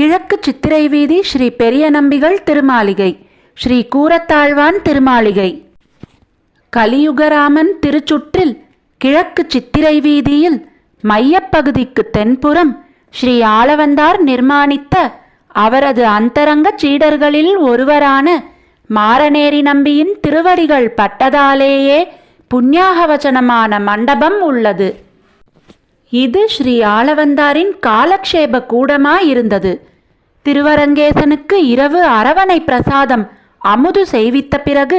கிழக்கு சித்திரை வீதி ஸ்ரீ பெரிய நம்பிகள் திருமாளிகை ஸ்ரீ கூரத்தாழ்வான் திருமாளிகை. கலியுகராமன் திருச்சுற்றில் கிழக்கு சித்திரை வீதியில் மையப்பகுதிக்கு தென்புறம் ஸ்ரீ ஆளவந்தார் நிர்மாணித்த அவரது அந்தரங்க சீடர்களில் ஒருவரான மாரநேரி நம்பியின் திருவடிகள் பட்டதாலேயே புண்ணியாகவச்சனமான மண்டபம் உள்ளது. இது ஸ்ரீ ஆளவந்தாரின் காலக்ஷேப கூடமாயிருந்தது. திருவரங்கேசனுக்கு இரவு அரவணை பிரசாதம் அமுது செய்வித்த பிறகு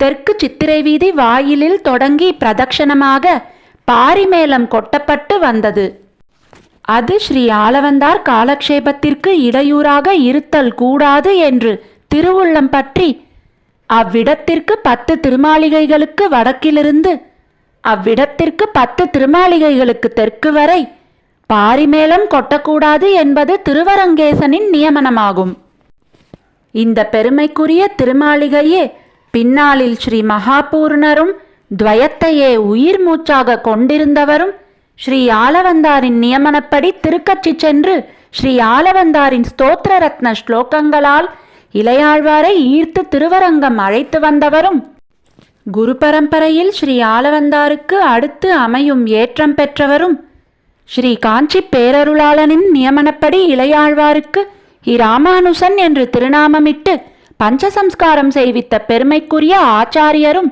தெற்கு சித்திரை வீதி வாயிலில் தொடங்கி பிரதக்ஷணமாக பாரிமேளம் கொட்டப்பட்டு வந்தது. அது ஸ்ரீ ஆளவந்தார் காலக்ஷேபத்திற்கு இடையூறாக இருத்தல் கூடாது என்று திருவுள்ளம் பற்றி அவ்விடத்திற்கு பத்து திருமாளிகைகளுக்கு வடக்கிலிருந்து அவ்விடத்திற்கு பத்து திருமாளிகைகளுக்கு தெற்கு வரை பாரிமேளம் கொட்டக்கூடாது என்பது திருவரங்கேசனின் நியமனமாகும். இந்த பெருமைக்குரிய திருமாளிகையே பின்னாளில் ஸ்ரீ மகாபூர்ணரும் துவயத்தையே உயிர் மூச்சாக கொண்டிருந்தவரும் ஸ்ரீ ஆலவந்தாரின் நியமனப்படி திருக்கட்சி சென்று ஸ்ரீ ஆலவந்தாரின் ஸ்தோத்திர ரத்ன ஸ்லோகங்களால் இளையாழ்வாரை ஈர்த்து திருவரங்கம் அழைத்து வந்தவரும் குரு பரம்பரையில் ஸ்ரீ ஆலவந்தாருக்கு அடுத்து அமையும் ஏற்றம் பெற்றவரும் ஸ்ரீ காஞ்சி பேரருளாளனின் நியமனப்படி இளையாழ்வாருக்கு இராமானுசன் என்று திருநாமமிட்டு பஞ்சசம்ஸ்காரம் செய்வித்த பெருமைக்குரிய ஆச்சாரியரும்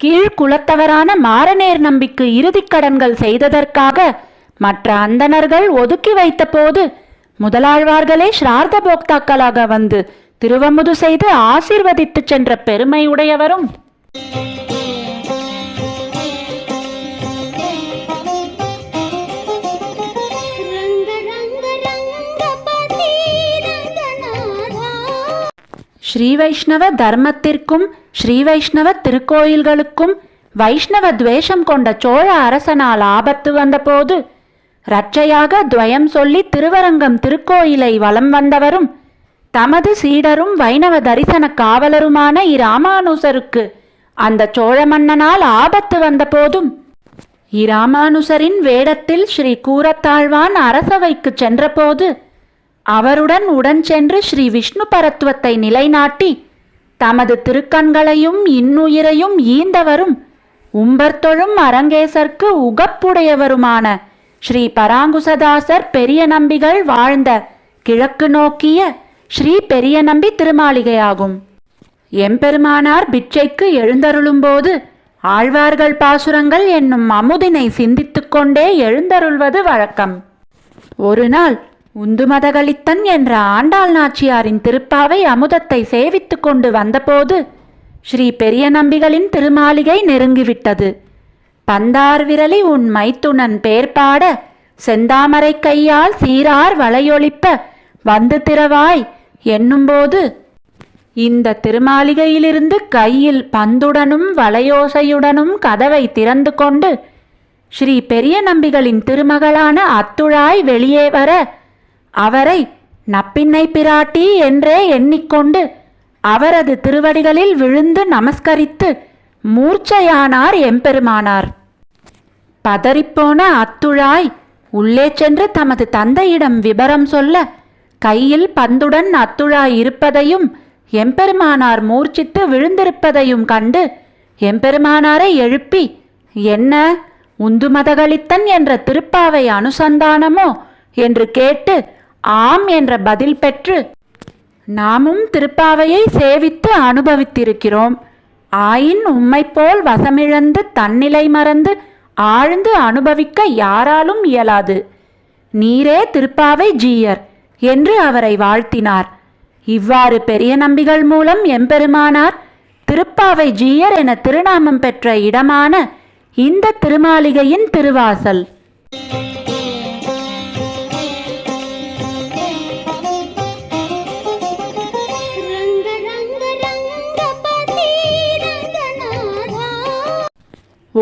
கீழ்குலத்தவரான மாரநேர் நம்பிக்கு இறுதிக் கடன்கள் செய்ததற்காக மற்ற அந்தணர்கள் ஒதுக்கி வைத்தபோது முதலாழ்வார்களே ஸ்ரார்த்த போக்தாக்களாக வந்து திருவமுது செய்து ஆசிர்வதித்துச் சென்ற பெருமையுடையவரும். ஸ்ரீ வைஷ்ணவ தர்மத்திற்கும் ஸ்ரீ வைஷ்ணவ திருக்கோயில்களுக்கும் வைஷ்ணவ துவேஷம் கொண்ட சோழ அரசனால் ஆபத்து வந்தபோது ரட்சையாக துவயம் சொல்லி திருவரங்கம் திருக்கோயிலை வலம் வந்தவரும் தமது சீடரும் வைணவ தரிசன காவலருமான இராமானுசருக்கு அந்த சோழ மன்னனால் ஆபத்து வந்தபோதும் இராமானுசரின் வேடத்தில் ஸ்ரீ கூரத்தாழ்வான் அரசவைக்கு சென்றபோது அவருடன் உடன் சென்று ஸ்ரீ விஷ்ணு பரத்துவத்தை நிலைநாட்டி தமது திருக்கண்களையும் இன்னுயிரையும் ஈந்தவரும் உம்பர்தொழும் அரங்கேசர்க்கு உகப்புடையவருமான ஸ்ரீ பராங்குசதாசர் பெரிய நம்பிகள் வாழ்ந்த கிழக்கு நோக்கிய ஸ்ரீ பெரிய நம்பி திருமாளிகையாகும். எம்பெருமானார் பிச்சைக்கு எழுந்தருளும்போது ஆழ்வார்கள் பாசுரங்கள் என்னும் அமுதினை சிந்தித்துக்கொண்டே எழுந்தருள்வது வழக்கம். ஒரு நாள் உந்துமதகளித்தன் என்ற ஆண்டாள் நாச்சியாரின் திருப்பாவை அமுதத்தை சேவித்து கொண்டு வந்தபோது ஸ்ரீ பெரிய நம்பிகளின் திருமாளிகை நெருங்கிவிட்டது. பந்தார் விரலி உன் மைத்துனன் பேர்பாட செந்தாமரை கையால் சீரார் வளையொழிப்ப வந்து திறவாய் என்னும்போது. இந்த திருமாளிகையிலிருந்து கையில் பந்துடனும் வளையோசையுடனும் கதவை திறந்து கொண்டு ஸ்ரீ பெரிய நம்பிகளின் திருமகளான அத்துழாய் வெளியே வர அவரை நப்பின்னை பிராட்டி என்றே எண்ணிக்கொண்டு அவரது திருவடிகளில் விழுந்து நமஸ்கரித்து மூர்ச்சையானார் எம்பெருமானார். பதறிப்போன அத்துழாய் உள்ளே சென்று தமது தந்தையிடம் விபரம் சொல்ல கையில் பந்துடன் அத்துழாய் இருப்பதையும் எம்பெருமானார் மூர்ச்சித்து விழுந்திருப்பதையும் கண்டு எம்பெருமானாரை எழுப்பி என்ன உந்துமதகளித்தன் என்ற திருப்பாவை அனுசந்தானமோ? என்று கேட்டு ஆம் என்ற பதில் பெற்று நாமும் திருப்பாவையை சேவித்து அனுபவித்திருக்கிறோம். ஆயின் உம்மைப்போல் வசமிழந்து தன்னிலை மறந்து ஆழ்ந்து அனுபவிக்க யாராலும் இயலாது. நீரே திருப்பாவை ஜீயர் என்று அவரை வாழ்த்தினார். இவ்வாறு பெரிய நம்பிகள் மூலம் எம்பெருமானார் திருப்பாவை ஜீயர் என திருநாமம் பெற்ற இடமான இந்த திருமாளிகையின் திருவாசல்.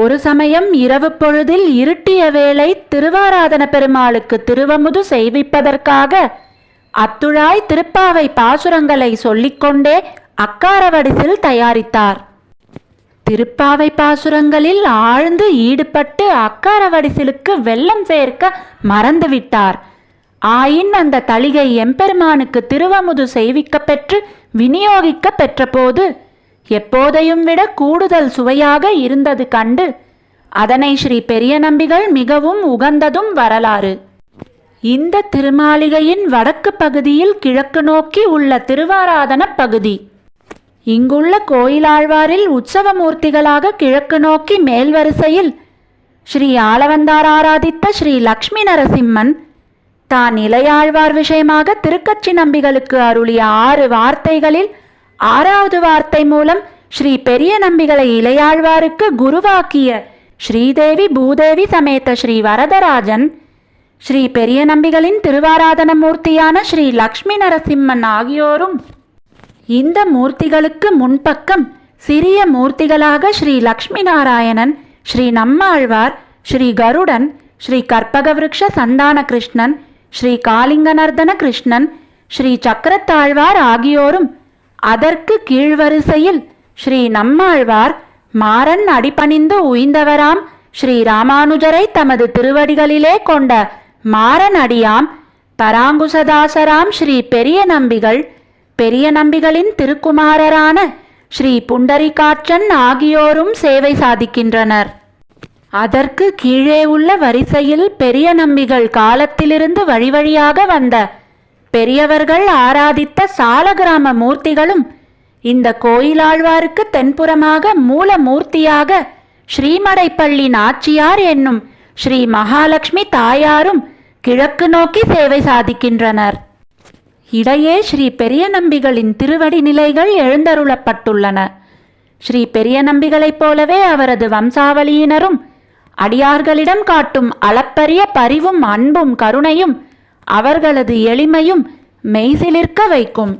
ஒரு சமயம் இரவு பொழுதில் இருட்டிய வேளை திருவாராதன பெருமாளுக்கு திருவமுது செய்விப்பதற்காக அத்துழாய் திருப்பாவை பாசுரங்களை சொல்லிக்கொண்டே அக்காரவடிசில் தயாரித்தார். திருப்பாவை பாசுரங்களில் ஆழ்ந்து ஈடுபட்டு அக்காரவடிசிலுக்கு வெள்ளம் சேர்க்க மறந்துவிட்டார். ஆயின் அந்த தளிகை எம்பெருமானுக்கு திருவமுது செய்விக்கப் பெற்று விநியோகிக்கப் பெற்றபோது எப்போதையும் விட கூடுதல் சுவையாக இருந்தது கண்டு. அதனை ஸ்ரீ பெரிய நம்பிகள் மிகவும் உகந்ததும் வரலாறு. இந்த திருமாளிகையின் வடக்கு பகுதியில் கிழக்கு நோக்கி உள்ள திருவாராதன பகுதி. இங்குள்ள கோயிலாழ்வாரில் உற்சவ மூர்த்திகளாக கிழக்கு நோக்கி மேல் வரிசையில் ஸ்ரீ ஆளவந்தார் ஆராதித்த ஸ்ரீ லக்ஷ்மி நரசிம்மன் தான் இளையாழ்வார் விஷயமாக திருக்கட்சி நம்பிகளுக்கு அருளிய ஆறு வார்த்தைகளில் ஆறாவது வார்த்தை மூலம் ஸ்ரீ பெரிய நம்பிகளை இளையாழ்வாருக்கு குருவாக்கிய ஸ்ரீதேவி பூதேவி சமேத ஸ்ரீ வரதராஜன் ஸ்ரீ பெரிய நம்பிகளின் திருவாராதன மூர்த்தியான ஸ்ரீ லக்ஷ்மி நரசிம்மன் ஆகியோரும் இந்த மூர்த்திகளுக்கு முன்பக்கம் சிறிய மூர்த்திகளாக ஸ்ரீ லக்ஷ்மி நாராயணன் ஸ்ரீ நம்மாழ்வார் ஸ்ரீ கருடன் ஸ்ரீ கற்பகவிருக்ஷ சந்தான கிருஷ்ணன் ஸ்ரீ காளிங்கநர்தன கிருஷ்ணன் ஸ்ரீ சக்கரத்தாழ்வார் ஆகியோரும் அதற்கு கீழ்வரிசையில் ஸ்ரீ நம்மாழ்வார் மாறன் அடிபணிந்து உய்ந்தவராம். ஸ்ரீ ராமானுஜரை தமது திருவடிகளிலே கொண்ட மாறன் அடியாம். பராங்குசதாசராம் ஸ்ரீ பெரிய நம்பிகள். பெரிய நம்பிகளின் திருக்குமாரரான ஸ்ரீ புண்டரிகாட்சன் ஆகியோரும் சேவை சாதிக்கின்றனர். அதற்கு கீழே உள்ள வரிசையில் பெரிய நம்பிகள் காலத்திலிருந்து வழிவழியாக வந்த பெரியவர்கள் ஆராதித்த சாலகிராம மூர்த்திகளும் இந்த கோயிலாழ்வாருக்கு தென்புறமாக மூல மூர்த்தியாக ஸ்ரீமடைப்பள்ளி நாச்சியார் என்னும் ஸ்ரீ மகாலட்சுமி தாயாரும் கிழக்கு நோக்கி சேவை சாதிக்கின்றனர். இடையே ஸ்ரீ பெரிய நம்பிகளின் திருவடி நிலைகள் எழுந்தருளப்பட்டுள்ளன. ஸ்ரீ பெரிய நம்பிகளைப் போலவே அவரது வம்சாவளியினரும் அடியார்களிடம் காட்டும் அளப்பரிய பரிவும் அன்பும் கருணையும் அவர்களது எளிமையும் மெய்சிலிர்க்க வைக்கும்.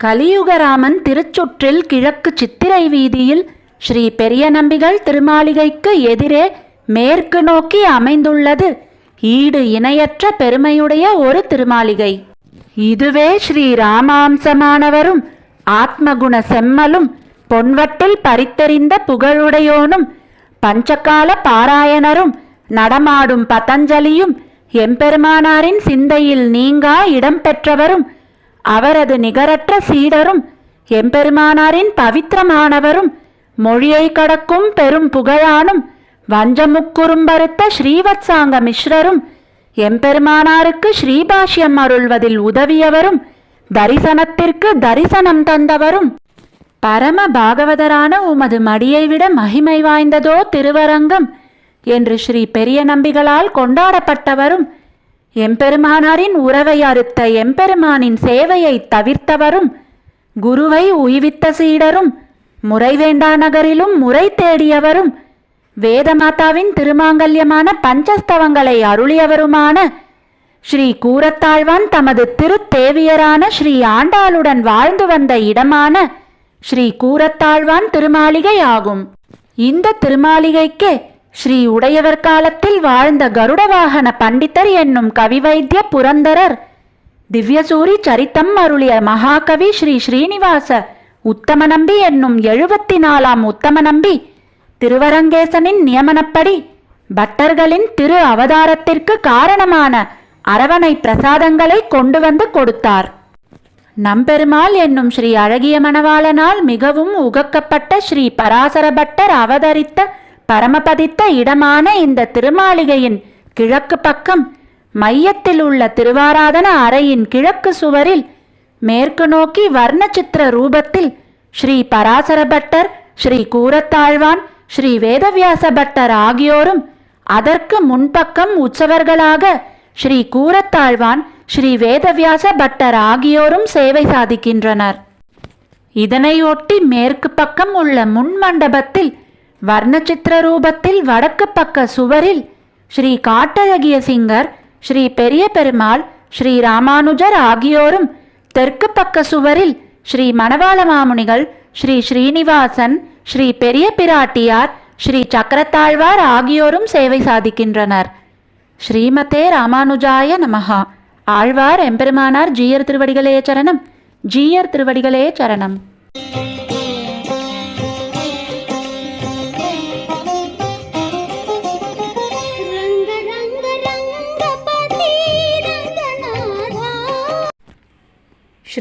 கலியுகராமன் திருச்சுற்றில் கிழக்கு சித்திரை வீதியில் ஸ்ரீ பெரிய நம்பிகள் திருமாளிகைக்கு எதிரே மேற்கு நோக்கி அமைந்துள்ளது. ஈடு இணையற்ற பெருமையுடைய ஒரு திருமாளிகை. இதுவே ஸ்ரீ ராமாம்சமானவரும் ஆத்மகுண செம்மலும் பொன்வட்டில் பறித்தெறிந்த புகழுடையோனும் பஞ்சகால பாராயணரும் நடமாடும் பதஞ்சலியும் எம்பெருமானாரின் சிந்தையில் நீங்கா இடம் பெற்றவரும் அவரது நிகரற்ற சீடரும் எம்பெருமானாரின் பவித்திரமானவரும் மொழியை கடக்கும் பெரும் புகழானும் வஞ்சமுக்குறும்பருத்த ஸ்ரீவத்சாங்க மிஸ்ரரும் எம்பெருமானாருக்கு ஸ்ரீபாஷ்யம் அருள்வதில் உதவியவரும் தரிசனத்திற்கு தரிசனம் தந்தவரும். பரம பாகவதரான உமது மடியை விட மகிமை வாய்ந்ததோ திருவரங்கம். என்று ஸ்ரீ பெரிய நம்பிகளால் கொண்டாடப்பட்டவரும் எம்பெருமானாரின் உறவை அறுத்த எம்பெருமானின் சேவையை தவிர்த்தவரும் குருவை உய்வித்த சீடரும் முறைவேண்டா நகரிலும் முறை தேடியவரும் வேதமாதாவின் திருமாங்கல்யமான பஞ்சஸ்தவங்களை அருளியவருமான ஸ்ரீ கூரத்தாழ்வான் தமது திருத்தேவியரான ஸ்ரீ ஆண்டாளுடன் வாழ்ந்து வந்த இடமான ஸ்ரீ கூரத்தாழ்வான் திருமாளிகை ஆகும் இந்த திருமாளிகைக்கே ஸ்ரீ உடையவர் காலத்தில் வாழ்ந்த கருடவாகன பண்டிதர் என்னும் கவிவைத்திய புரந்தரர் திவ்யசூரி சரித்தம் அருளிய மகாகவி ஸ்ரீ ஸ்ரீனிவாச உத்தமநம்பி என்னும் எழுபத்தி நாலாம் உத்தமநம்பி திருவரங்கேசனின் நியமனப்படி பட்டர்களின் திரு அவதாரத்திற்கு காரணமான அரவணை பிரசாதங்களை கொண்டு வந்து கொடுத்தார். நம்பெருமாள் என்னும் ஸ்ரீ அழகிய மணவாளனால் மிகவும் உகக்கப்பட்ட ஸ்ரீ பராசர பட்டர் அவதரித்த பரமபதித்த இடமான இந்த திருமாளிகையின் கிழக்கு பக்கம் மையத்தில் உள்ள திருவாராதன அறையின் கிழக்கு சுவரில் மேற்கு நோக்கி வர்ணச்சித்திர ரூபத்தில் ஸ்ரீ பராசர பட்டர் ஸ்ரீ கூரத்தாழ்வான் ஸ்ரீ வேதவியாச பட்டர் ஆகியோரும் அதற்கு முன்பக்கம் உற்சவர்களாக ஸ்ரீ கூரத்தாழ்வான் ஸ்ரீ வேதவியாச பட்டர் ஆகியோரும் சேவை சாதிக்கின்றனர். இதனையொட்டி மேற்கு பக்கம் உள்ள முன் மண்டபத்தில் வர்ணச்சித்திர ரூபத்தில் வடக்கு பக்க சுவரில் ஸ்ரீ காட்டழகிய சிங்கர் ஸ்ரீ பெரிய பெருமாள் ஸ்ரீ ராமானுஜர் ஆகியோரும் தெற்கு பக்க சுவரில் ஸ்ரீ மணவாள மாமுனிகள் ஸ்ரீ ஸ்ரீனிவாசன் ஸ்ரீ பெரிய பிராட்டியார் ஸ்ரீ சக்கரத்தாழ்வார் ஆகியோரும் சேவை சாதிக்கின்றனர். ஸ்ரீமதே ராமானுஜாய நமஹா. ஆழ்வார் எம்பெருமானார் ஜீயர் திருவடிகளே சரணம். ஜீயர் திருவடிகளே சரணம்.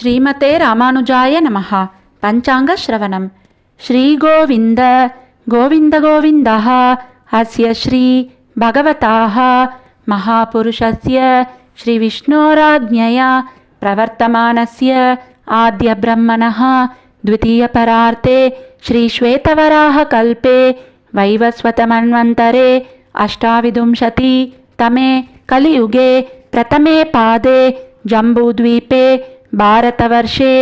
श्रीमते रामानुजाय नमः। पञ्चाङ्गश्रवणं श्रीगोविन्द गोविन्दगोविन्दः अस्य श्रीभगवताः महापुरुषस्य श्रीविष्णोराज्ञया प्रवर्तमानस्य आद्यब्रह्मणः द्वितीयपरार्ते श्रीश्वेतवराहकल्पे वैवस्वतमन्वन्तरे अष्टाविंशतितमे कलियुगे प्रथमे पादे जम्बूद्वीपे भारतवर्षे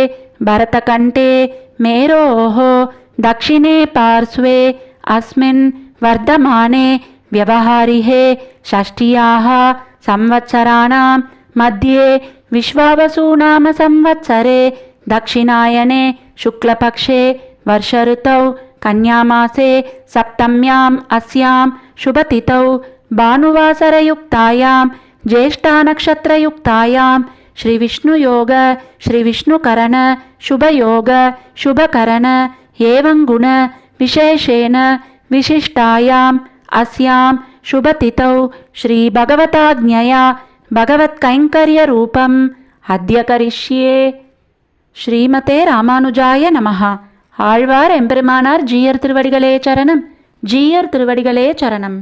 भरतकण्ठे मेरोः दक्षिणे पार्श्वे अस्मिन् वर्धमाने व्यवहारिहे षष्ट्याः संवत्सराणां मध्ये विश्वावसुनाम संवत्सरे दक्षिणायने शुक्लपक्षे वर्षऋतौ कन्यामासे सप्तम्याम् अस्यां शुभतिथौ भानुवासरयुक्तायां ज्येष्ठानक्षत्रयुक्तायां श्रीविष्णुयोग श्रीविष्णुकरण शुभयोग शुभकरण एवं गुण विशेषेण विशिष्टायाम् अस्यां शुभतिथौ श्रीभगवताज्ञया भगवत्कैङ्कर्यरूपम् अद्य करिष्ये ஸ்ரீமதே ராமானுஜாய நமஹா ஆழ்வார் எம்பெருமானார் ஜீயர் திருவடிகளே சரணம் ஜீயர் திருவடிகளே சரணம்